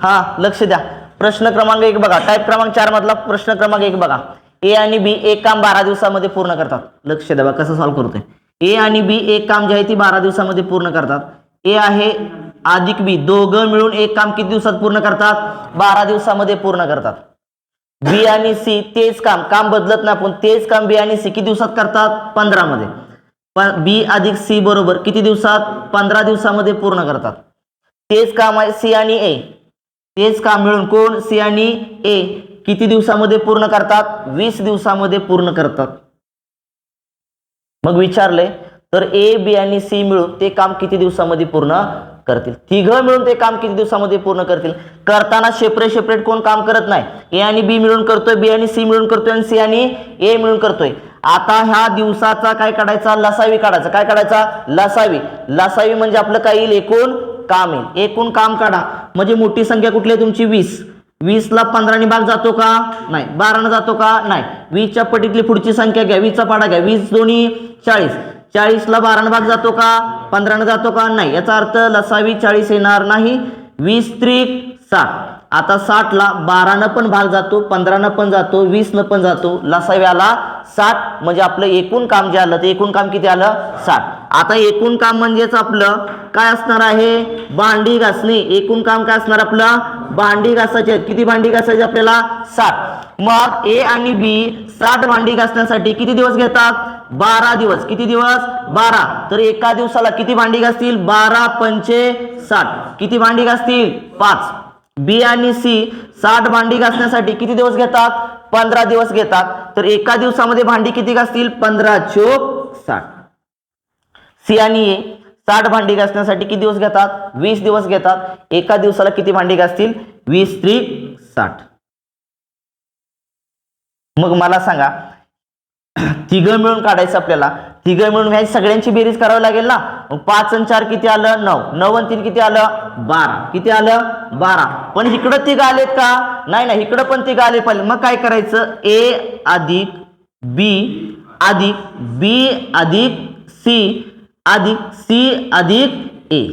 हा लक्ष द्या. प्रश्न क्रमांक एक बघा. टाईप क्रमांक चार मधला प्रश्न क्रमांक एक बघा. ए आणि बी एक काम बारा दिवसामध्ये पूर्ण करतात. लक्ष द्या कसं सॉल्व्ह करतोय. ए आणि बी एक काम जे आहे ती बारा दिवसामध्ये पूर्ण करतात. ए आहे अधिक बी दोघं मिळून एक काम किती दिवसात पूर्ण करतात? बारा दिवसामध्ये पूर्ण करतात. बी आणि सी तेच काम. काम बदलत नाही आपण तेच काम बी आणि सी किती दिवसात करतात? पंधरा मध्ये पण बी अधिक सी बरोबर किती दिवसात? पंधरा दिवसामध्ये पूर्ण करतात. तेच काम आहे सी आणि ए तेच काम मिळून कोण? सी आणि ए. किती दिवसामध्ये पूर्ण करतात? वीस दिवसामध्ये पूर्ण करतात. मग विचारले तर ए बी आणि सी मिळून ते काम किती दिवसामध्ये पूर्ण करतील? तिघं मिळून ते काम किती दिवसामध्ये पूर्ण करतील? करताना सेपरेट सेपरेट कोण काम करत नाही? ए आणि बी मिळून करतोय बी आणि सी मिळून करतोय आणि सी आणि ए मिळून करतोय. आता ह्या दिवसाचा काय काढायचा? लसावी काढायचा. काय काढायचा? लसावी. लसावी म्हणजे आपलं काय येईल? एकूण काम येईल एकूण काम काढा. म्हणजे मोठी संख्या कुठली आहे तुमची? वीस. वीसला पंधराने भाग जातो का? नाही. बारानं जातो का? नाही. वीसच्या पटीतली पुढची संख्या घ्या. वीसचा पाडा घ्या. वीस दोन्ही चाळीस. चाळीसला बारानं भाग जातो का? पंधरानं जातो का? नाही. याचा अर्थ लसावी चाळीस येणार नाही. वीस त्रिक साठ आता साठला बारानं पण भाग जातो पंधरानं पण जातो वीसनं पण जातो. लसाव्याला साठ म्हणजे आपलं एकूण काम जे आलं ते एकूण काम किती आलं? साठ. आता एकूण काम म्हणजेच आपलं काय असणार आहे? भांडी घासणे. एकूण काम काय असणार आपलं? भांडी घासायचे. किती भांडी घासायची आपल्याला? साठ. मग ए आणि बी साठ भांडी घासण्यासाठी किती दिवस घेतात? बारा दिवस. किती दिवस? बारा. तर एका दिवसाला किती भांडी घासतील? बारा पंचे साठ. किती भांडी घासतील? पाच. बी आणि सी साठ भांडी घासण्यासाठी किती दिवस घेतात? पंधरा दिवस घेतात. तर एका दिवसामध्ये भांडी किती घासतील? पंधरा चोक साठ. सी आणि ए साठ भांडी घासण्यासाठी किती दिवस घेतात? वीस दिवस घेतात. एका दिवसाला किती भांडी घासतील? वीस त्री साठ. मग मला सांगा तिघं मिळून काढायचं आपल्याला तिघं म्हणून ह्या सगळ्यांची बेरीज करावी लागेल ना? मग पाच आणि चार किती आलं? नऊ. नऊ आणि तीन किती आलं? बारा. किती आलं? बारा. पण इकडं तिघ आलेत का? नाही ना इकडं पण तिघ आले पाहिजे. मग काय करायचं? ए अधिक बी अधिक बी अधिक सी अधिक सी अधिक ए.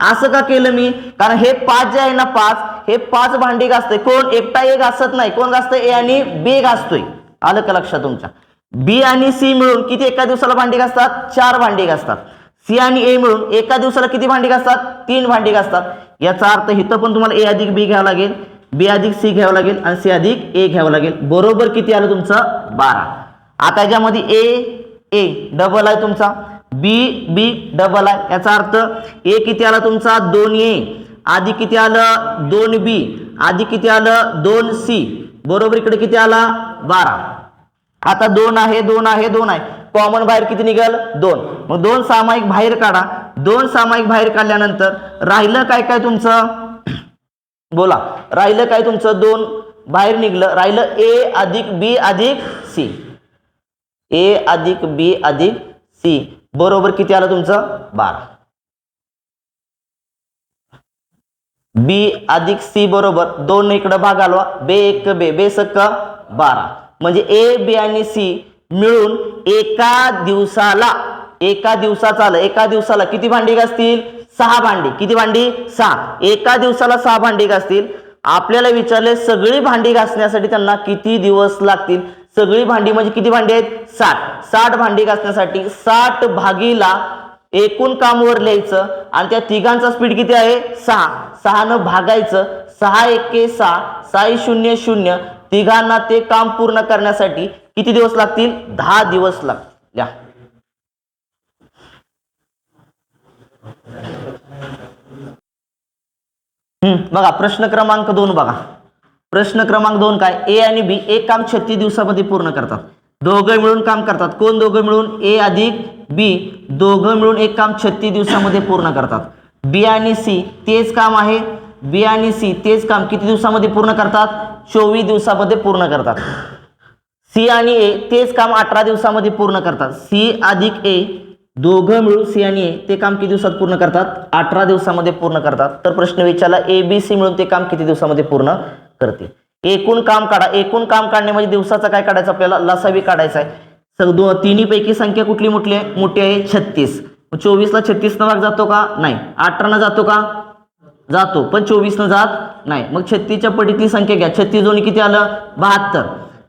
असं का केलं मी? कारण हे पाच जे आहे ना पाच हे पाच भांडी घासतंय. कोण? एकटा एक घासत नाही. कोण घासतंय? ए आणि बी घासतोय. आलं का लक्षात तुमच्या? बी आणि सी मिळून किती एका दिवसाला भांडी घासतात? चार भांडी घासतात. सी आणि ए मिळून एका दिवसाला किती भांडी घासतात? तीन भांडी घासतात. याचा अर्थ इथं पण तुम्हाला ए अधिक बी घ्यावं लागेल बी अधिक सी घ्यावं लागेल आणि सी अधिक ए घ्यावं लागेल. बरोबर किती आलं तुमचं? बारा. आता याच्यामध्ये ए ए डबल आहे तुमचा. बी बी डबल आहे. याचा अर्थ ए किती आला तुमचा? दोन ए. आधी किती आलं? दोन बी. आधी किती आलं? दोन सी. बरोबर इकडे किती आला? बारा. आता दोन आहे दोन आहे दोन आहे. कॉमन बाहेर किती निघाल? दोन. मग दोन सामायिक बाहेर काढा. दोन सामायिक बाहेर काढल्यानंतर राहिलं काय काय तुमचं? बोला. राहिलं काय तुमचं? दोन बाहेर निघलं. राहिलं ए अधिक बी अधिक सी ए अधिक बी अधिक सी बरोबर किती आलं तुमचं? बारा. बी अधिक सी बरोबर. दोन इकडं भाग आलवा बे एक बे बे सक्क बारा. म्हणजे ए बी आणि सी मिळून एका दिवसाला एका दिवसाचा आलं एका दिवसाला किती भांडी घासतील? सहा भांडी. किती भांडी? सहा. एका दिवसाला सहा भांडी घासतील. आपल्याला विचारले सगळी भांडी घासण्यासाठी त्यांना किती दिवस लागतील? सगळी भांडी म्हणजे किती भांडी आहेत? साठ. साठ भांडी घासण्यासाठी साठ भागीला एकूण काम वर लिहायचं आणि त्या तिघांचा स्पीड किती आहे? सहा. सहानं भागायचं. सहा एके सहा. साई शून्य शून्य. तिघांना ते काम पूर्ण करण्यासाठी किती दिवस लागतील? दहा दिवस लागतील या. बघा प्रश्न क्रमांक दोन बघा. प्रश्न क्रमांक दोन काय? ए आणि बी एक काम छत्तीस दिवसामध्ये पूर्ण करतात. दोघं मिळून काम करतात. कोण दोघं मिळून? ए अधिक बी दोघं मिळून एक काम छत्तीस दिवसामध्ये पूर्ण करतात. बी आणि सी तेच काम आहे. बी आणि सी तेच काम किती दिवसामध्ये पूर्ण करतात? चोवीस दिवसामध्ये पूर्ण करतात. सी आणि ए तेच काम अठरा दिवसामध्ये पूर्ण करतात. सी अधिक ए दोघं मिळून सी आणि ए ते काम किती दिवसात पूर्ण करतात? अठरा दिवसामध्ये पूर्ण करतात. तर प्रश्न विचारला ए बी सी मिळून ते काम किती दिवसामध्ये पूर्ण करतील? एकूण काम काढा. एकूण काम काढणे म्हणजे दिवसाचा काय काढायचं आपल्याला? लसावी काढायचा आहे. दो तिन्ही पैकी संख्या कुठली मोठली आहे? मोठी आहे छत्तीस. चोवीसला छत्तीसनं भाग जातो का? नाही. अठरानं जातो का? जातो. पण चोवीसनं जात नाही. मग छत्तीसच्या पटीतली संख्या घ्या. छत्तीस दोन्ही किती आलं? बहात्तर.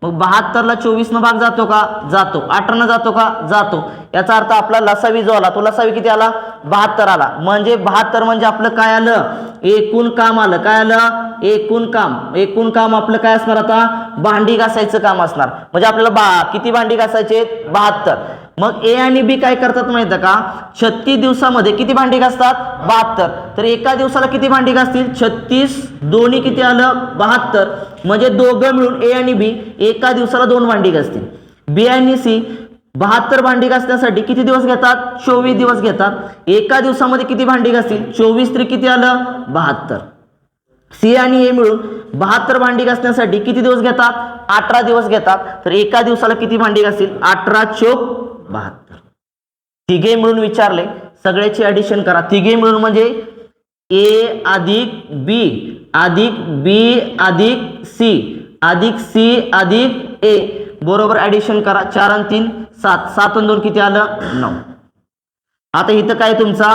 मग बहात्तरला चोवीसनं भाग जातो का? जातो. अठरानं जातो का? जातो. याचा अर्थ आपला लसावी जो आला तो लसावी किती आला? बहात्तर आला. म्हणजे बहात्तर म्हणजे आपलं काय आलं? एकूण काम आलं. काय आलं? एकूण काम. एकूण काम आपलं काय असणार आता? भांडी घासायचं काम असणार. म्हणजे आपल्याला बा किती भांडी घासायचे? बहात्तर. मग ए आणि बी काय करतात माहिती का? छत्तीस दिवसामध्ये किती भांडी घासतात? बहात्तर. तर एका दिवसाला किती भांडी घासतील? छत्तीस. दोन्ही किती आलं? बहात्तर. म्हणजे दोघं मिळून ए आणि बी एका दिवसाला दोन भांडी घासतील. बी आणि सी बहात्तर भांडी घासण्यासाठी किती दिवस घेतात? चोवीस दिवस घेतात. एका दिवसामध्ये किती भांडी घासतील? चोवीस तरी किती आलं? बहात्तर. सी आणि ए मिळून बहात्तर भांडी घासण्यासाठी किती दिवस घेतात? अठरा दिवस घेतात. तर एका दिवसाला किती भांडी घासतील? अठरा चोक बहात्तर. तिघे मिळून विचारले. सगळ्याची ॲडिशन करा. तिघे मिळून म्हणजे ए अधिक बी अधिक बी अधिक सी अधिक सी अधिक ए. बरोबर ॲडिशन करा. चार आणि तीन सात. सात आणि दोन किती आलं? नऊ. आता इथं काय तुमचा?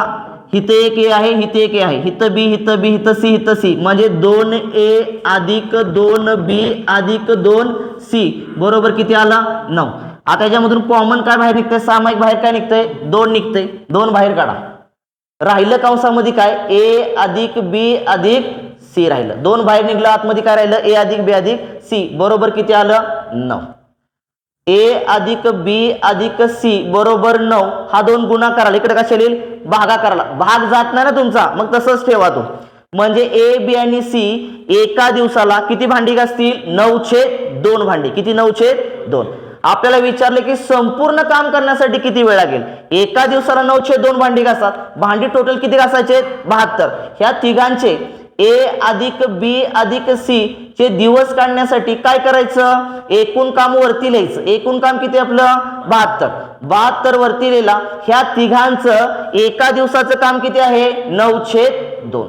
हिथं एक ए आहे हिथं एक ए आहे. हिथं बी हिथं बी हिथं सी हिथं सी म्हणजे दोन ए अधिक दोन बी अधिक दोन सी बरोबर किती आला? नऊ. आता याच्यामधून कॉमन काय बाहेर निघतंय? सामायिक बाहेर काय निघतंय? दोन निघतंय. दोन बाहेर काढा. राहिलं कंसामध्ये काय? ए अधिक बी अधिक सी राहिलं. दोन बाहेर निघलं आतमध्ये काय राहिलं? ए अधिक बी अधिक सी बरोबर किती आलं? नऊ. ए अधिक बी अधिक सी बरोबर नऊ. हा दोन गुणाकाराला. इकडे कशा येईल? भागाकाराला. भाग जात नाही ना तुमचा. मग तसंच ठेवा तो. म्हणजे ए बी आणि सी एका दिवसाला किती भांडी घासतील? नऊशे दोन भांडी. किती? नऊशे दोन. आपल्याला विचारले की संपूर्ण काम करण्यासाठी किती वेळ लागेल? एका दिवसाला नऊशे दोन भांडी घासतात भांडी टोटल किती घासायचे? बहात्तर. ह्या तिघांचे ए अधिक बी अधिक सी चे दिवस काढण्यासाठी काय करायचं? एकूण काम वरती लिहायचं. एकूण काम किती आपलं? बहात्तर. बहात्तर वरती लिहिला. ह्या तिघांचं एका दिवसाचं काम किती आहे? नऊशे दोन.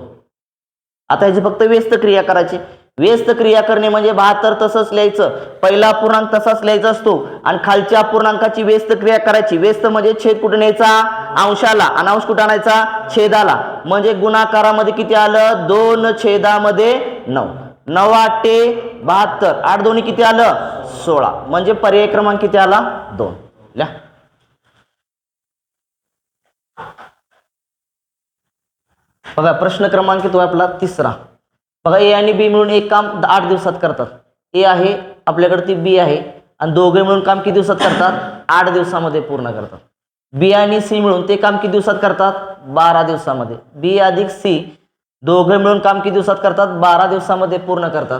आता ह्याची फक्त व्यस्त क्रिया करायची. व्यस्त क्रिया करणे म्हणजे बहात्तर तसंच लिहायचं. पहिला अपूर्णांक तसाच लिहायचा असतो. आणि खालच्या अपूर्णांकाची व्यस्त क्रिया करायची. व्यस्त म्हणजे छेद कुठे न्यायचा अंशाला. अनांश अंश कुठे आणायचा? छेदाला. म्हणजे गुणाकारामध्ये किती आलं? दोन छेदामध्ये नऊ. नऊ आठे बहात्तर. आठ दोन्ही किती आलं? सोळा. म्हणजे पर्याय क्रमांक किती आला? दोन. लिहा. बघा प्रश्न क्रमांक तो आपला तिसरा. बघा ए आणि बी मिळून एक काम आठ दिवसात करतात. ए आहे आपल्याकडे ती बी आहे आणि दोघे मिळून काम किती दिवसात करतात? आठ दिवसामध्ये पूर्ण करतात. बी आणि सी मिळून ते काम किती दिवसात करतात? बारा दिवसामध्ये. बी अधिक सी दोघे मिळून काम किती दिवसात करतात? बारा दिवसामध्ये पूर्ण करतात.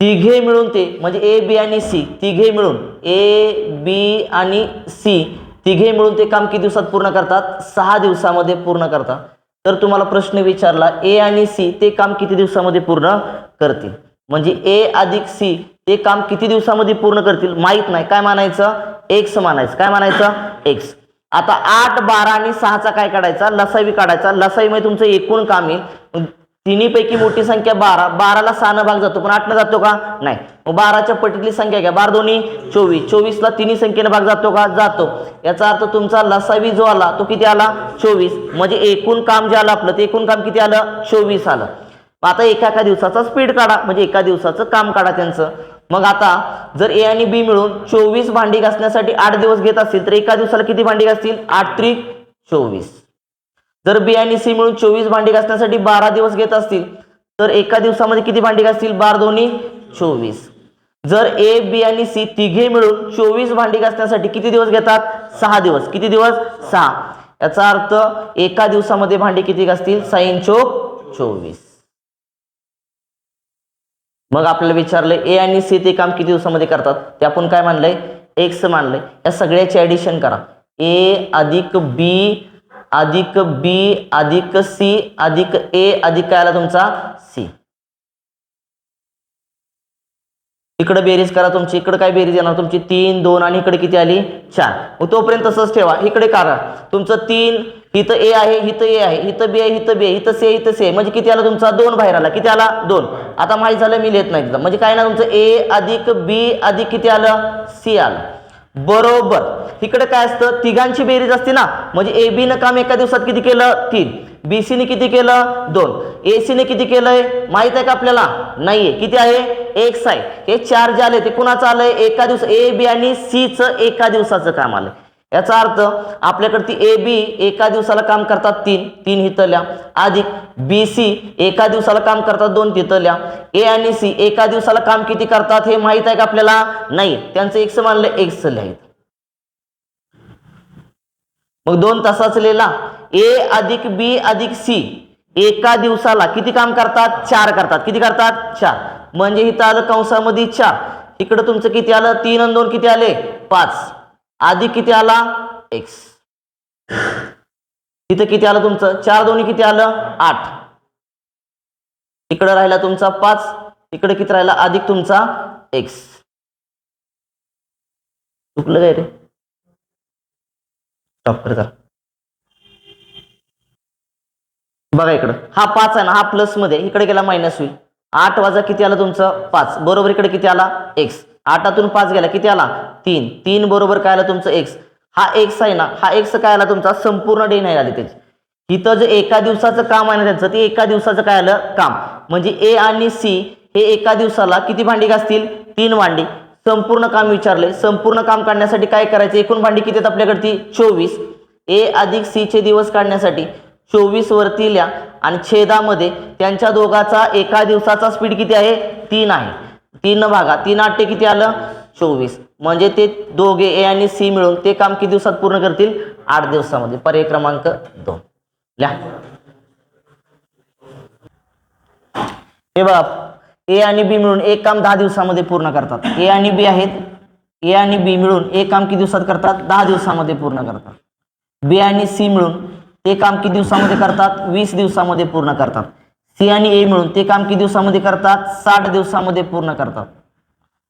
तिघे मिळून ते म्हणजे ए बी आणि सी तिघे मिळून ए बी आणि सी तिघे मिळून ते काम किती दिवसात पूर्ण करतात? सहा दिवसामध्ये पूर्ण करतात. तर तुम्हाला प्रश्न विचारला ए आणि सी ते काम किती दिवसामध्ये पूर्ण करतील? म्हणजे ए अधिक सी ते काम किती दिवसामध्ये पूर्ण करतील? माहीत नाही. काय मानायचं? एक्स मानायचं. काय मानायचं? एक्स आता आठ बारा आणि सहाचा काय काढायचा? लसावी काढायचा. लसावी मध्ये तुमचं एकूण काम येईल तिन्हीपैकी मोठी संख्या बारा. बाराला सहा भाग जातो. पण आठनं जातो का? नाही. मग बाराच्या पटीतली संख्या घ्या. बारा दोन्ही चोवीस. चोवीसला तिन्ही संख्येने भाग जातो का? जातो. याचा अर्थ तुमचा लसावी जो आला तो किती आला? चोवीस. म्हणजे एकूण काम जे आलं आपलं ते एकूण काम किती आलं? चोवीस आलं. आता एका एका दिवसाचा स्पीड काढा. म्हणजे एका दिवसाचं काम काढा त्यांचं. मग आता जर ए आणि बी मिळून चोवीस भांडी घासण्यासाठी आठ दिवस घेत असतील तर एका दिवसाला किती भांडी घासतील? आठ त्रिक चोवीस. जर बी आणि सी मिळून चोवीस भांडी घासण्यासाठी बारा दिवस घेत असतील तर एका दिवसामध्ये किती भांडी घासतील? बार दोन्ही चोवीस. जर ए बी आणि सी तिघे मिळून चोवीस भांडी घासण्यासाठी किती दिवस घेतात? सहा दिवस. किती दिवस? सहा. याचा अर्थ एका दिवसामध्ये भांडी किती घासतील? साईन चोक चोवीस. मग आपल्याला विचारलंय ए आणि सी ते काम किती दिवसामध्ये करतात? ते आपण काय मानलंय? एक्स मानलंय. या सगळ्याची ऍडिशन करा. ए अधिक बी अधिक बी अधिक सी अधिक ए अधिक काय आला तुमचा? सी. इकडे बेरीज करा तुमची. इकडे काय बेरीज येणार तुमची? तीन दोन आणि इकडे किती आली? चार. मग तोपर्यंत तसंच ठेवा. इकडे करा तुमचं तीन इथं ए आहे इथं ए आहे इथं बी आहे इथं बी आहे इथं से आहे इथं म्हणजे किती आला तुमचा? दोन बाहेर आला. किती आला? दोन. आता माहीत झालं मी लिहित नाही म्हणजे काय ना तुमचं? ए अधिक बी अधिक किती आलं? सी आलं. बरोबर. इकडे काय असतं? तिघांची बेरीज असते ना. म्हणजे ए बी न काम एका दिवसात किती केलं? तीन. बी सीने किती केलं? दोन. ए सीने किती केलंय? माहीत आहे का आपल्याला? नाहीये. किती आहे? एक्स आहे. हे चार जे आले ते कुणाचं आलंय? एका दिवस ए बी आणि सी च एका दिवसाचं काम आलंय. याचा अर्थ आपल्याकडे ती ए बी एका दिवसाला काम करतात तीन तीन हितल्या. अधिक बी सी एका दिवसाला काम करतात दोन तिथल्या ए आणि सी एका दिवसाला काम किती करतात हे माहीत आहे का आपल्याला? नाही. त्यांचं एक्स मानलं एक्स लिहायचं मग दोन तासाच लिहिला ए अधिक बी अधिक सी एका दिवसाला किती काम करतात? चार करतात. किती करतात? चार. म्हणजे इथं आलं कंसामध्ये चार. इकडं तुमचं किती आलं? तीन आणि दोन किती आले? पाच. आधी किती आला? एक्स इथं किती आलं तुमचं? चार दोन्ही किती आलं? आठ. इकडं राहिला तुमचा पाच इकडे किती राहिला? अधिक तुमचा एक्स चुकलं काय रे? स्टॉप कर बघा इकडं. हा पाच आहे ना हा प्लसमध्ये. इकडे गेला मायनस होईल. आठ वाजा किती आला तुमचं? पाच. बरोबर इकडे किती आला? एक्स आठातून पाच गेला. किती आला? तीन. तीन बरोबर काय आलं तुमचं? एक्स हा एक्स आहे ना? हा एक्स काय आला तुमचा? संपूर्ण डे नाही आली त्याची. इथं जे एका दिवसाचं काम आहे ना त्यांचं ते एका दिवसाचं काय आलं? काम. म्हणजे ए आणि सी हे एका दिवसाला किती भांडी घासतील? तीन भांडी. संपूर्ण काम विचारले. संपूर्ण काम काढण्यासाठी काय करायचं? एकूण भांडी किती आहेत आपल्याकडे ती चोवीस. ए अधिक सी चे दिवस काढण्यासाठी चोवीस वरती लिहा. आणि छेदामध्ये त्यांच्या दोघाचा एका दिवसाचा स्पीड किती आहे? तीन आहे. तीन भागा तीन आठे किती आलं? चोवीस. म्हणजे ते दोघे ए आणि सी मिळून ते काम किती दिवसात पूर्ण करतील? आठ दिवसामध्ये. पर्याय क्रमांक दोन. लिहा. हे बघा. ए आणि बी मिळून एक काम दहा दिवसामध्ये पूर्ण करतात. ए आणि बी आहेत. ए आणि बी मिळून एक काम किती दिवसात करतात? दहा दिवसामध्ये पूर्ण करतात. बी आणि सी मिळून ते काम किती दिवसामध्ये करतात? वीस दिवसामध्ये पूर्ण करतात. सी आणि ए मिळून ते काम किती दिवसामध्ये करतात? साठ दिवसामध्ये पूर्ण करतात.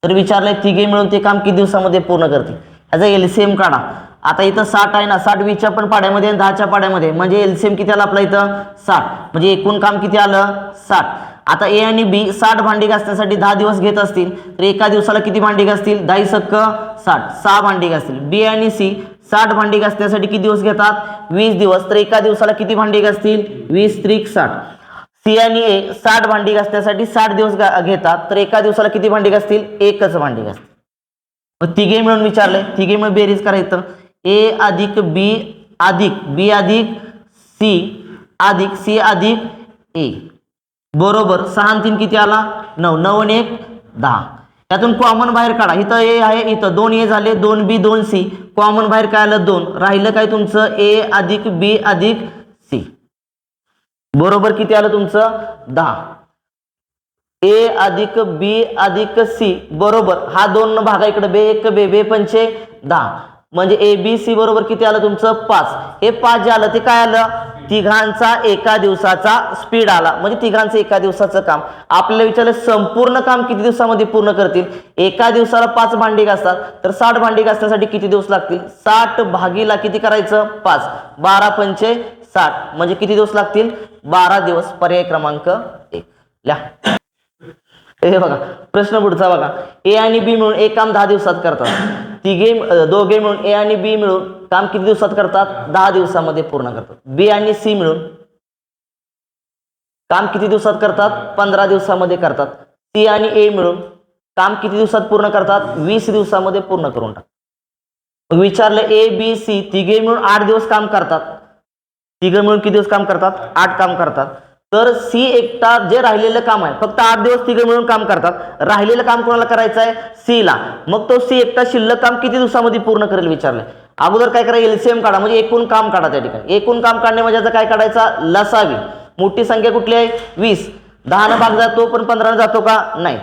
तर विचारलंय तिघे मिळून ते काम किती दिवसामध्ये पूर्ण करतील? ह्याचा एलसीएम काढा. आता इथं साठ आहे ना साठ वीसच्या पण पाड्यामध्ये आणि दहाच्या पाड्यामध्ये. म्हणजे एलसीएम किती आलं आपला इथं? साठ. म्हणजे एकूण काम किती आलं? साठ. आता ए आणि बी साठ भांडी घासण्यासाठी दहा दिवस घेत असतील तर एका दिवसाला किती भांडी घासतील? दहा सक्क साठ. सहा भांडी घासतील. बी आणि सी साठ भांडी घासण्यासाठी किती दिवस घेतात? वीस दिवस. तर एका दिवसाला किती भांडी घासतील? वीस त्रिक साठ. सी आणि ए साठ भांडी घासण्यासाठी साठ दिवस घेतात तर एका दिवसाला किती भांडी घासतील? एकच भांडी घासतील. मग तिघे मिळून विचारले तिघे मिळून बेरीज करायचं ए अधिक बी अधिक बी अधिक सी अधिक सी अधिक ए. बरोबर सहा आणि तीन किती आला? नऊ. नऊ आणि एक दहा. यातून कॉमन बाहेर काढा. इथं ए आहे इथं दोन ए झाले दोन बी दोन सी. कॉमन बाहेर काय आलं? दोन. राहिलं काय तुमचं? ए अधिक बी अधिक बरोबर किती आलं तुमचं? दहा. ए अधिक बी अधिक सी बरोबर. हा दोन भागा इकडे. बे एक बे बे पंचे दहा. म्हणजे ए बी सी बरोबर किती आलं तुमचं? पाच. हे पाच जे आलं ते काय आलं? तिघांचा एका दिवसाचा स्पीड आला. म्हणजे तिघांचं एका दिवसाचं काम. आपल्याला विचारलं संपूर्ण काम किती दिवसामध्ये पूर्ण करतील? एका दिवसाला पाच भांडी घासतात. तर साठ भांडी घासण्यासाठी किती दिवस लागतील? साठ भागीला किती करायचं? पाच. बारा पंचे साठ म्हणजे किती दिवस लागतील? बारा दिवस पर्याय क्रमांक एक. लिहा. हे बघा प्रश्न पुढचा बघा. ए आणि बी मिळून एक काम दहा दिवसात करतात. तिघे दोघे मिळून ए आणि बी मिळून काम किती दिवसात करतात? दहा दिवसामध्ये पूर्ण करतात. बी आणि सी मिळून काम किती दिवसात करतात? पंधरा दिवसामध्ये करतात. सी आणि ए मिळून काम किती दिवसात पूर्ण करतात? वीस दिवसामध्ये पूर्ण करून टाकतात. विचारलं ए बी सी तिघे मिळून आठ दिवस काम करतात. तिघं मिळून किती दिवस काम करतात? आठ काम करतात. तर सी एकटा जे राहिलेलं काम आहे फक्त आठ दिवस तिघं मिळून काम करतात. राहिलेलं काम कोणाला करायचं आहे? सी ला. मग तो सी एकटा शिल्लक काम किती दिवसामध्ये पूर्ण करेल विचारलंय. अगोदर काय करा एलसीएम काढा म्हणजे एकूण काम काढा त्या ठिकाणी. एकूण काम काढणे म्हणजे काय काढायचा? लसावी. मोठी संख्या कुठली आहे? वीस. दहानं भाग जातो पण पंधरानं जातो का? नाही.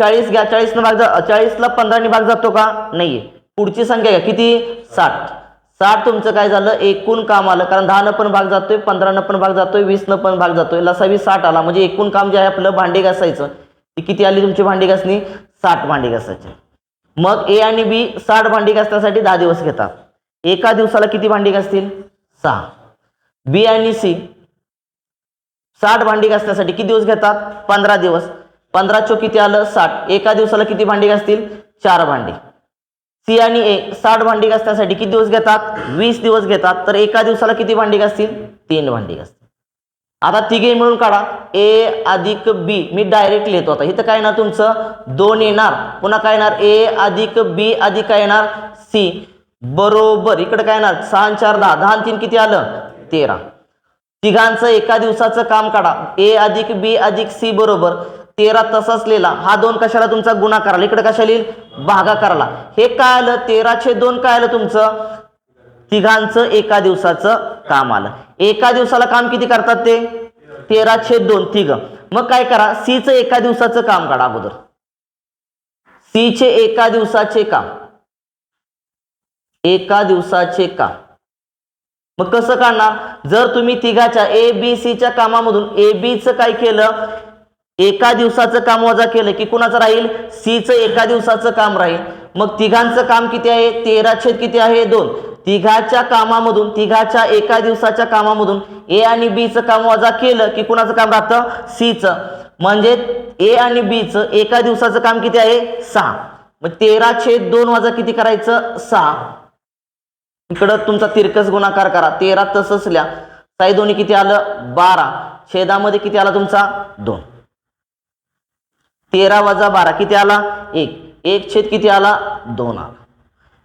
चाळीस घ्या. चाळीसनं भाग जा चाळीसला पंधराने भाग जातो का? नाहीये. पुढची संख्या घ्या. किती? साठ. साठ तुमचं काय झालं? एकूण काम आलं. कारण दहानं पण भाग जातोय पंधरानं पण भाग जातोय वीसनं पण भाग जातोय. लसावी साठ आला. म्हणजे एकूण काम जे आहे आपलं भांडी घासायचं. ती किती आली तुमची भांडी घासणी? साठ भांडी घासायची. मग ए आणि बी साठ भांडी घासण्यासाठी दहा दिवस घेतात. एका दिवसाला किती भांडी घासतील? सहा. बी आणि सी साठ भांडी घासण्यासाठी किती दिवस घेतात? पंधरा दिवस. पंधरा चो किती आलं? साठ. एका दिवसाला किती भांडी घासतील? चार भांडी. सी आणि ए साठ भांडी घासण्यासाठी किती दिवस घेतात? वीस दिवस घेतात. तर एका दिवसाला किती भांडी घासतील? तीन भांडी घासतील. आता तिघे मिळून काढा. ए अधिक बी. मी डायरेक्ट लिहितो आता. इथं काय येणार तुमचं? दोन येणार. पुन्हा काय येणार? ए अधिक बी अधिक काय येणार? सी. बरोबर. इकडे काय येणार? सहा आणि चार दहा. दहा तीन किती आलं? तेरा. तिघांचं एका दिवसाचं काम काढा. ए अधिक बी अधिक सी बरोबर. तेरा तसाच लिहिला हा दोन कशाला तुमचा? गुणाकाराला इकडे कशाला भागा कराला हे काय आलं? तेराशे दोन काय आलं तुमचं? तिघांचं एका दिवसाचं काम आलं. एका दिवसाला काम किती करतात ते? तेराशे दोन तिघ. मग काय करा? सीचं एका दिवसाचं काम काढा अगोदर. सीचे एका दिवसाचे काम. एका दिवसाचे काम. मग कसं काढणार? जर तुम्ही तिघाच्या ए बी सीच्या कामामधून ए बीचं काय केलं? एका दिवसाचं काम वजा केलं की कुणाचं राहील? सीचं एका दिवसाचं काम राहील. मग तिघांचं काम किती आहे? तेरा छेद किती आहे? दोन. तिघाच्या कामामधून तिघाच्या एका दिवसाच्या कामामधून ए आणि बीचं काम वजा केलं की कुणाचं काम राहतं? सीचं. म्हणजे ए आणि बीचं एका दिवसाचं काम किती आहे? सहा. मग तेरा छेद दोन वजा किती करायचं? सहा. इकडं तुमचा तिरकस गुणाकार करा. तेरा तसंच लिहा. साई दोन्ही किती आलं? बारा. छेदामध्ये किती आला तुमचा? दोन. तेरा वजा बारा किती आला? एक. एक छेद किती आला? दोन आला.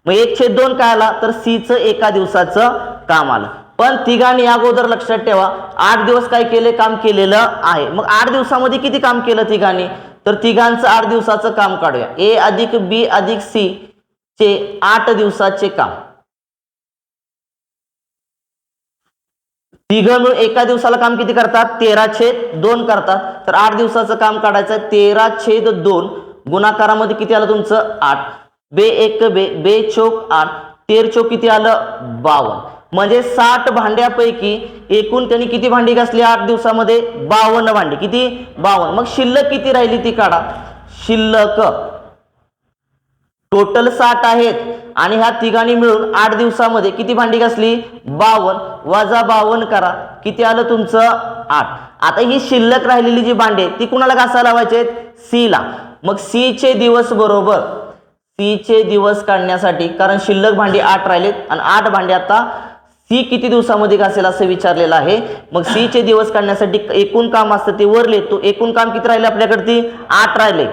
मग एक छेद दोन काय आला? तर सीचं एका दिवसाचं काम आलं. पण तिघांनी अगोदर लक्षात ठेवा आठ दिवस काय केले? काम केलेलं आहे. मग आठ दिवसामध्ये किती काम केलं तिघांनी? तर तिघांचं आठ दिवसाचं काम काढूया. ए अधिक बी अधिक सी चे आठ दिवसाचे काम. तिघं मिळून एका दिवसाला काम किती करतात? तेरा छेद दोन करतात. तर आठ दिवसाचं काम काढायचं तेरा छेद दोन गुणाकारामध्ये किती आलं तुमचं? आठ. बे एक बे बे चोक आठ. तेर चोक किती आलं? बावन्न म्हणजे साठ भांड्यापैकी एकूण त्यांनी किती भांडी घासली आठ दिवसामध्ये? बावन्न भांडी. किती? बावन्न. मग शिल्लक किती राहिली ती काढा. शिल्लक. टोटल साठ आहेत. आणि ह्या तिघांनी मिळून आठ दिवसामध्ये किती भांडी घासली? बावन्न वजा बावन्न करा. किती आलं तुमचं? आठ. आता ही शिल्लक राहिलेली जी भांडी ती कुणाला घासायला लावायचे सी ला. मग सीचे दिवस बरोबर. सीचे दिवस काढण्यासाठी कारण शिल्लक भांडी आठ राहिलेत आणि आठ भांडी आता सी किती दिवसामध्ये घासेल असं विचारलेलं आहे. मग सीचे दिवस काढण्यासाठी एकूण काम असतं ते वर लिहितो. एकूण काम किती राहिले आपल्याकडे ती आठ राहिले.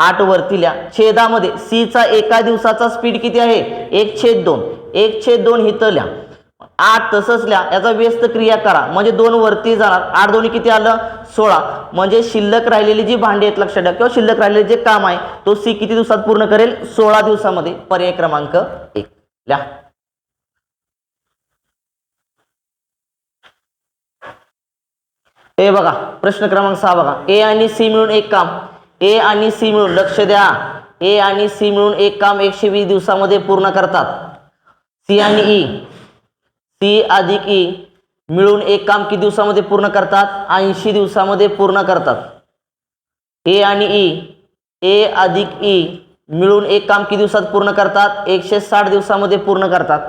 आठ वरती छेदामध्ये सीचा एका दिवसाचा स्पीड किती आहे? एक छेद दोन. एक छेद दोन हितल्या. आठ तसंच याचा व्यस्त क्रिया करा. म्हणजे दोन वरती जाणार. आठ दोन्ही किती आलं? सोळा. म्हणजे शिल्लक राहिलेली जी भांडी आहेत लक्षात ठेवा. किंवा शिल्लक राहिलेले जे काम आहे तो सी किती दिवसात पूर्ण करेल? सोळा दिवसामध्ये. पर्याय क्रमांक एक. लिहा हे बघा प्रश्न क्रमांक सहा बघा. ए आणि सी मिळून एक काम. ए आणि सी मिळून लक्ष द्या. ए आणि सी मिळून एक काम एकशे वीस दिवसामध्ये पूर्ण करतात. सी आणि ई. सी अधिक ई मिळून एक काम किती दिवसामध्ये पूर्ण करतात? ऐंशी दिवसामध्ये पूर्ण करतात. ए आणि ई. ए अधिक ई मिळून एक काम किती दिवसात पूर्ण करतात? एकशे साठ दिवसामध्ये पूर्ण करतात.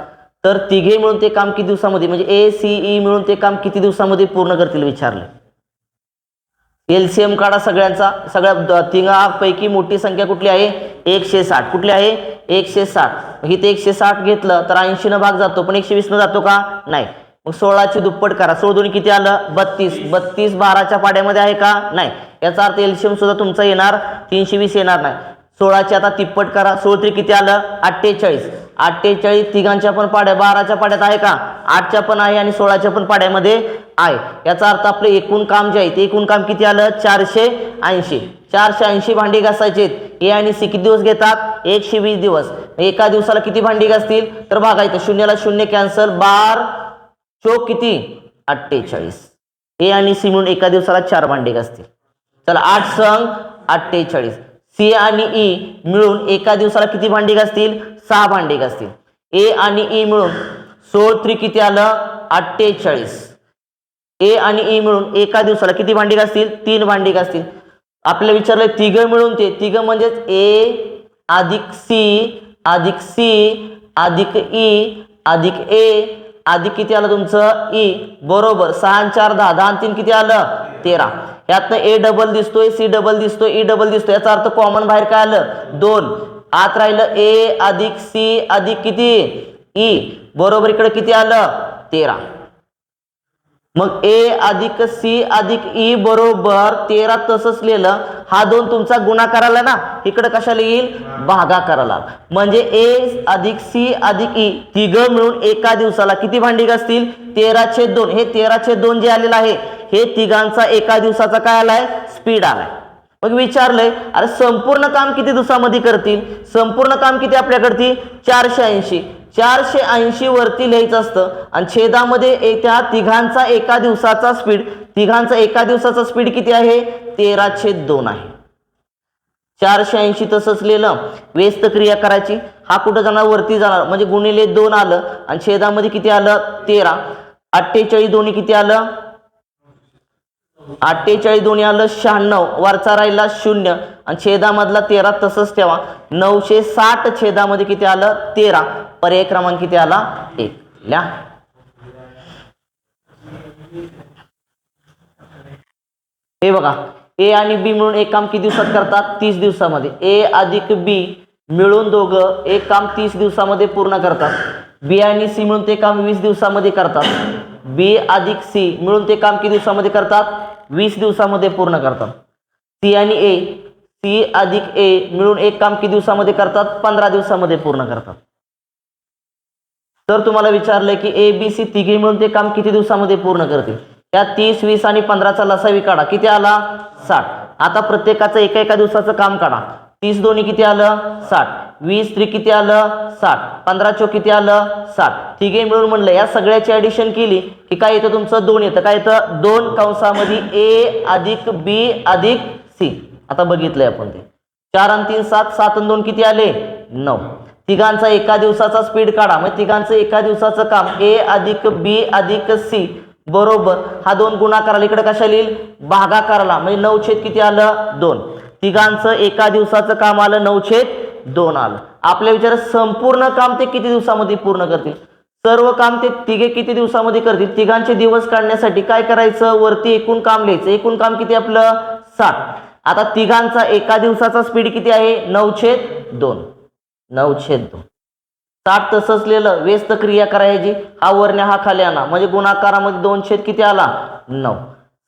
तर तिघे मिळून ते काम किती दिवसामध्ये? म्हणजे ए सी ई मिळून ते काम किती दिवसामध्ये पूर्ण करतील? विचारलं. एलसीएम काढा सगळ्यांचा. सगळ्या तिघापैकी मोठी संख्या कुठली आहे? एकशे साठ. कुठली आहे? एकशे साठ. इथे एकशे साठ घेतलं तर ऐंशीनं भाग जातो. पण एकशे वीसनं जातो का? नाही. मग सोळाची दुप्पट करा. सोळ दोन किती आलं? बत्तीस. बत्तीस बाराच्या पाड्यामध्ये आहे का? नाही. याचा अर्थ एलसीएम सुद्धा तुमचा येणार. तीनशे वीस येणार नाही. सोळाची आता तिप्पट करा. सोळ तरी किती आलं? अठ्ठेचाळीस. अठ्ठेचाळीस तिघांच्या पण पाड्या बाराच्या पाड्यात आहे का? आठच्या पण आहे आणि सोळाच्या पण पाड्यामध्ये आहे. याचा अर्थ आपलं एकूण काम जे आहे ते एकूण काम किती आलं? चारशे ऐंशी. चारशे ऐंशी भांडी घासायचे ए आणि सी किती दिवस घेतात? एकशे वीस दिवस. एका दिवसाला किती भांडी घासतील? तर बघायचं शून्याला शून्य कॅन्सल. बार चोक किती? अठ्ठेचाळीस. ए आणि सी म्हणून एका दिवसाला चार भांडी घासतील. चला आठ संघ अठ्ठेचाळीस. सी आणि ई मिळून एका दिवसाला किती भांडी घासतील? सहा भांडी घासतील. ए आणि ई मिळून सोळ त्रि किती आलं अठ्ठेचाळीस. ए आणि ई मिळून एका दिवसाला किती भांडी घासतील? तीन भांडी घासतील. आपल्याला विचारलं तिघं मिळून ते. तिघं म्हणजेच ए अधिक सी अधिक सी अधिक ई अधिक ए अधिक किती आलं तुमचं? ई. बरोबर. सहा चार दहा. दहा तीन किती आलं? तेरा. यातनं ए डबल दिसतोय सी डबल दिसतोय e ई डबल दिसतोय. याचा अर्थ कॉमन बाहेर काय आलं? दोन. आत राहिलं ए अधिक सी अधिक किती? ई बरोबर इकडे किती आलं? तेरा. मग ए अधिक सी अधिक ई बरोबर तेरा तसंच लिहिलं. हा दोन तुमचा गुणाकाराला ना इकडं कशाला येईल? भागाकाराला. म्हणजे ए अधिक सी अधिक ई तिघ मिळून एका दिवसाला किती भांडी असतील तेरा छेद दोन. हे तेरा छेद दोन जे आलेलं आहे हे तिघांचा एका दिवसाचा काय आलाय? स्पीड आलाय. मग विचारलंय अरे संपूर्ण काम किती दिवसामध्ये करतील? संपूर्ण काम किती आपल्याकडती? चारशे ऐंशी. चारशे ऐंशी वरती लिहायचं असतं. आणि छेदामध्ये त्या तिघांचा एका दिवसाचा स्पीड तिघांचा एका दिवसाचा स्पीड किती आहे? तेरा छेद दोन आहे. चारशे ऐंशी तसंच लिहिलं. व्यस्त क्रिया करायची. हा कुठं जाणार? वरती जाणार. म्हणजे गुणिले दोन आलं. आणि छेदामध्ये किती आलं? तेरा. अठ्ठेचाळीस दोन्ही किती आलं? अठ्ठेचाळीस दोन्ही आलं शहाण्णव. वरचा राहिला शून्य. आणि छेदामधला तेरा तसंच ठेवा. नऊशे साठ छेदामध्ये किती आलं? तेरा. पर्याय क्रमांक किती आला? एक. ल्या हे बघा. ए आणि बी मिळून एक काम किती दिवसात करतात? तीस दिवसामध्ये. ए अधिक बी मिळून दोघं एक काम तीस दिवसामध्ये पूर्ण करतात. बी आणि सी मिळून ते काम वीस दिवसामध्ये करतात. बी अधिक सी मिळून ते काम किती दिवसामध्ये करतात? वीस दिवसामध्ये पूर्ण करतात. सी आणि ए सी अधिक ए मिळून एक काम किती दिवसामध्ये करतात? पंधरा दिवसामध्ये पूर्ण करतात. तर तुम्हाला विचारलंय की ए बी सी तिघे मिळून ते काम किती दिवसामध्ये पूर्ण करतील? त्या तीस वीस आणि पंधराचा लसावी काढा. किती आला? साठ. आता प्रत्येकाचं एका एका दिवसाचं काम काढा. तीस दोन्ही किती आलं? साठ. वीस त्रि किती आलं? साठ. पंधरा चो किती आलं? साठ. तिघे मिळून म्हणलं या सगळ्याची ऍडिशन केली की काय येतं तुमचं? दोन येतं. काय येतं? दोन कंसामध्ये ए अधिक बी अधिक सी. आता बघितलंय आपण ते. चार आणि तीन सात सात आणि दोन किती आले? नऊ. तिघांचा एका दिवसाचा स्पीड काढा. म्हणजे तिघांचं एका दिवसाचं काम ए अधिक बी अधिक सी बरोबर. हा दोन गुणाकाराला इकडे कशा लिहिल भागाकाराला. म्हणजे नऊ छेद किती आलं? दोन. तिघांचं एका दिवसाचं काम आलं नऊ छेद दोन आलं. आपल्या विचार संपूर्ण काम ते किती दिवसामध्ये पूर्ण करतील? सर्व काम ते तिघे किती दिवसामध्ये करतील? तिघांचे दिवस काढण्यासाठी काय करायचं? वरती एकूण काम लिहायचं. एकूण काम किती आपलं? साठ आता तिघांचा एका दिवसाचा स्पीड किती आहे? नऊ छेद दोन. नऊ छेद दोन. साठ तसंच लिहिलं व्यस्त क्रिया करायची. हा वरण्या हा खाली आणा. म्हणजे गुणाकारामध्ये दोन छेद किती आला? नऊ.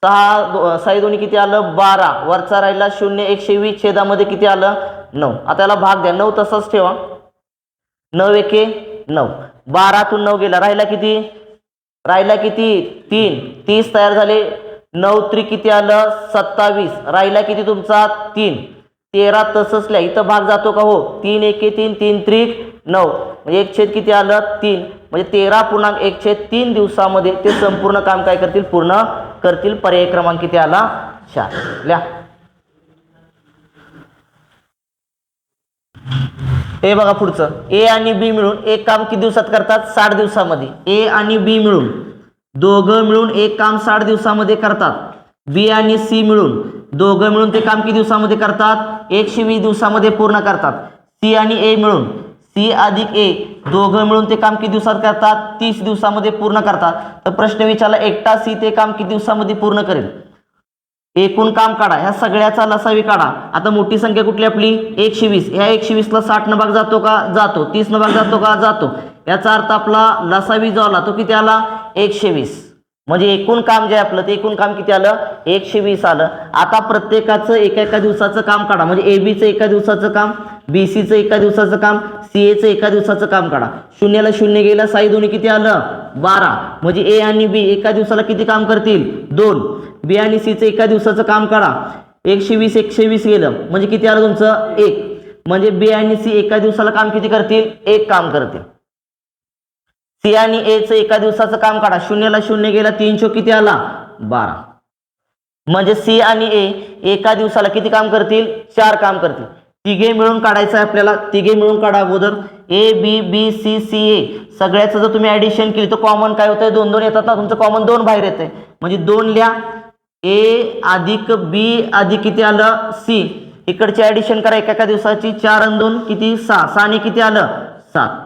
सहा साई दोन्ही किती आलं? बारा. वरचा राहिला शून्य एकशे वीस. छेदामध्ये किती आलं? नऊ. आता याला भाग द्या. नऊ तसंच ठेवा. नऊ एके नऊ. बारातून नऊ गेला. राहिला किती? राहिला किती? तीन. तीस तयार झाले. नऊ त्रि किती आलं सत्तावीस. राहिला किती तुमचा? तीन. तेरा तसंच इथं भाग जातो का हो? तीन एके तीन तीन त्रिक नऊ. म्हणजे एक छेद किती आलं? तीन. म्हणजे तेरा पूर्णांक एक छेद तीन दिवसामध्ये ते संपूर्ण काम काय करतील? पूर्ण करतील. पर्याय क्रमांक किती आला? चार. लिहा. हे बघा पुढचं. ए आणि बी मिळून एक काम किती दिवसात करतात? साठ दिवसामध्ये. ए आणि बी मिळून. दोघं मिळून एक काम साठ दिवसामध्ये करतात. बी आणि सी मिळून दोघं मिळून ते काम किती दिवसामध्ये करतात? एकशे वीस दिवसामध्ये पूर्ण करतात. सी आणि ए मिळून. सी अधिक ए दोघं मिळून ते काम किती दिवसात करतात? तीस दिवसामध्ये पूर्ण करतात. तर प्रश्न विचारला एकटा सी ते काम किती दिवसामध्ये पूर्ण करेल? एकूण काम काढा. ह्या सगळ्याचा लसावी काढा. आता मोठी संख्या कुठली आपली? एकशे वीस. ह्या एकशे वीसला साठ न भाग जातो का? जातो. तीस न भाग जातो का? जातो. याचा अर्थ आपला लसावी जो आला तो किती आला? एकशे वीस. म्हणजे एकूण काम जे आपलं ते एकूण काम किती आलं? एकशे वीस आलं. आता प्रत्येकाचं एका एका दिवसाचं काम काढा. म्हणजे ए बीचं एका दिवसाचं काम बी सीचं एका दिवसाचं काम सी एचं एका दिवसाचं काम काढा. शून्याला शून्य गेला साई दोन्ही किती आलं? बारा. म्हणजे ए आणि बी एका दिवसाला किती काम करतील? दोन. बी आणि सीचं एका दिवसाचं काम काढा. एकशे वीस एकशे वीस गेलं. म्हणजे किती आलं तुमचं? एक. म्हणजे बी आणि सी एका दिवसाला काम किती करतील? एक काम करतील. सी आणि एचं एका दिवसाचं काम काढा. शून्यला शून्य गेला तीन शो किती आला? बारा. म्हणजे सी आणि ए एका दिवसाला किती काम करतील? चार काम करतील. तिघे मिळून काढायचं आहे आपल्याला. तिघे मिळून काढा अगोदर. A B B C C A. सगळ्याचं जर तुम्ही ऍडिशन केली तर कॉमन काय होतंय? दोन दोन येतात ना. तुमचं कॉमन दोन बाहेर येतंय. म्हणजे दोन लिहा. ए अधिक बी अधिक किती आलं? सी. इकडची ऍडिशन करा. एका एका दिवसाची चार आणि दोन किती? सहा. सहा आणि किती आलं? सात.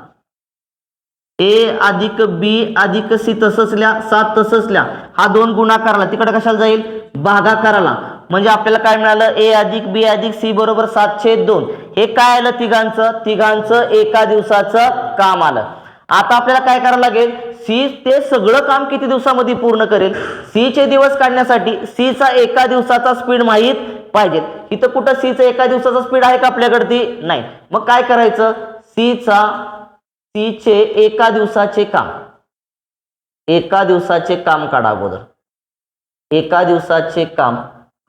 ए अधिक बी अधिक सी तसंच लिहा सात तसंच लिहा. हा दोन गुणाकाराला तिकडे कशाला जाईल? भागाकाराला. म्हणजे आपल्याला काय मिळालं? ए अधिक बी अधिक सी बरोबर सात छेद दोन. हे काय आलं तिघांचं? तिघांचं एका दिवसाचं काम आलं. आता आपल्याला काय करावं लागेल? सी ते सगळं काम किती दिवसामध्ये पूर्ण करेल? सी चे दिवस काढण्यासाठी सी चा एका दिवसाचा स्पीड माहीत पाहिजे. इथं कुठं सी चा एका दिवसाचा स्पीड आहे का आपल्याकडती? नाही. मग काय करायचं? सी चा एका दिवसाचे काम. एका दिवसाचे काम काढा अगोदर. एका दिवसाचे काम.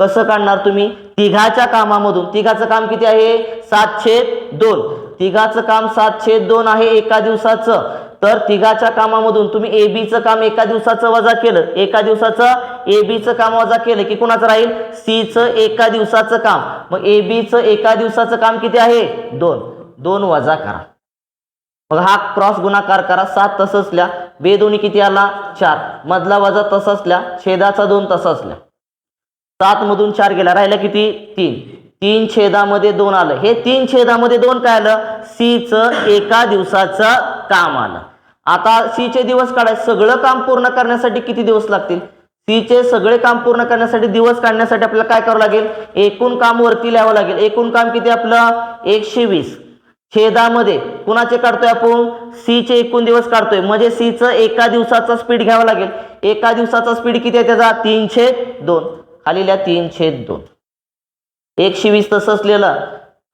कसं काढणार तुम्ही? तिघाच्या कामामधून. तिघाचं काम किती आहे? सातशे दोन. तिघाचं काम सातशे दोन आहे एका दिवसाचं. तर तिघाच्या कामामधून तुम्ही ए बीचं काम एका दिवसाचं वजा केलं. एका दिवसाचं ए बीचं काम वजा केलं की कुणाचं राहील? सीचं एका दिवसाचं काम. मग ए बीचं एका दिवसाचं काम किती आहे? दोन. दोन वजा करा. मग हा क्रॉस गुणाकार करा सात तसंच असल्या बे दोन्ही किती आला? चार. मधला वजा तसंच असल्या छेदाचा दोन तसा असल्या. सात मधून चार गेला राहिला किती? तीन. तीन छेदामध्ये दोन आलं. हे तीन छेदामध्ये दोन काय आलं? सी च एका दिवसाचं काम आलं. आता सी चे दिवस काढाय सगळं काम पूर्ण करण्यासाठी किती दिवस लागतील? सी चे सगळे काम पूर्ण करण्यासाठी दिवस काढण्यासाठी आपल्याला काय करावं लागेल? एकूण काम वरती लिहावं लागेल. एकूण काम किती आपलं? एकशे वीस. छेदामध्ये कुणाचे काढतोय आपण? सी चे एकूण दिवस काढतोय. म्हणजे सी एका दिवसाचा स्पीड घ्यावा लागेल. एका दिवसाचा स्पीड किती आहे त्याचा? तीनशे दोन. खालील्या तीनशे दोन. एकशे वीस तस असलेला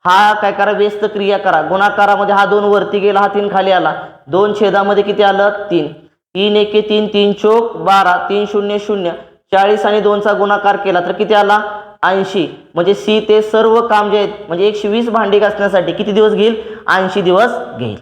हा काय करा? व्यस्त क्रिया करा. गुणाकारामध्ये हा दोन वरती गेला हा तीन खाली आला. दोन छेदामध्ये किती आलं? तीन. तीन एके तीन तीन चोक बारा. तीन शून्य शून्य. चाळीस आणि दोनचा गुणाकार केला तर किती आला? ऐंशी. म्हणजे सी ते सर्व काम जे आहेत म्हणजे एकशे वीस भांडी घासण्यासाठी किती दिवस घेईल? ऐंशी दिवस घेईल.